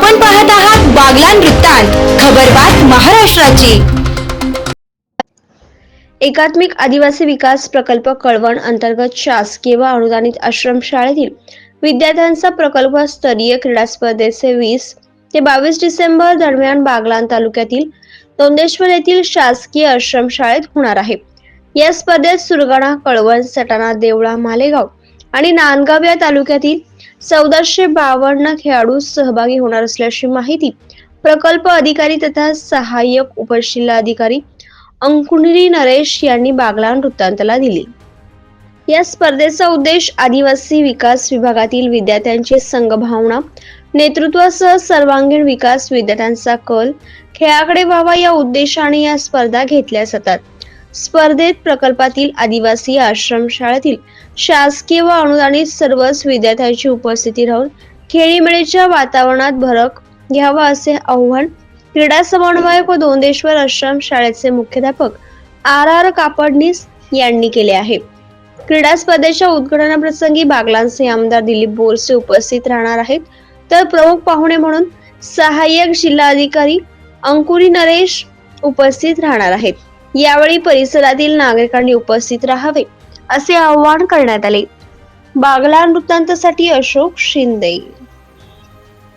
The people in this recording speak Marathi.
आपण पाहत आहात बागलान वृत्तांत खबरबात महाराष्ट्राची. एकात्मिक आदिवासी विकास प्रकल्प कळवण अंतर्गत शासकीय व अनुदानित आश्रमशाळेतील विद्यार्थ्यांचा प्रकल्प स्तरीय क्रीडा स्पर्धेचे वीस ते बावीस डिसेंबर दरम्यान बागलान तालुक्यातील दोंदेश्वर येथील शासकीय आश्रमशाळेत होणार आहे. या स्पर्धेत सुरगाणा कळवण सटाणा देवळा मालेगाव आणि नांदगाव या तालुक्यातील चौदाशे बावन्न खेळाडू सहभागी होणार असल्याची माहिती प्रकल्प अधिकारी तथा सहाय्यक उपजिल्हाधिकारी अंकुणी नरेश यांनी बागलान वृत्तांतला दिली. या स्पर्धेचा उद्देश आदिवासी विकास विभागातील विद्यार्थ्यांची संघभावना नेतृत्वासह सर्वांगीण विकास विद्यार्थ्यांचा कल खेळाकडे व्हावा या उद्देशाने या स्पर्धा घेतल्या जातात. स्पर्धेत प्रकल्पातील आदिवासी आश्रमशाळेतील शासकीय व अनुदानित सर्वच विद्यार्थ्यांची उपस्थिती राहून खेळीमेळीच्या वातावरणात भरक घ्यावा असे आव्हान क्रीडा समन्वयक व दोंदेश्वर आश्रम शाळेचे मुख्याध्यापक आर आर कापडनीस यांनी केले आहे. क्रीडा स्पर्धेच्या उद्घाटनाप्रसंगी बागलांचे आमदार दिलीप बोरसे उपस्थित राहणार आहेत. तर प्रमुख पाहुणे म्हणून सहाय्यक जिल्हाधिकारी अंकुरी नरेश उपस्थित राहणार आहेत. यावेळी परिसरातील नागरिकांनी उपस्थित राहावे असे आवाहन करण्यात आले. बागला वृत्तांतासाठी अशोक शिंदे.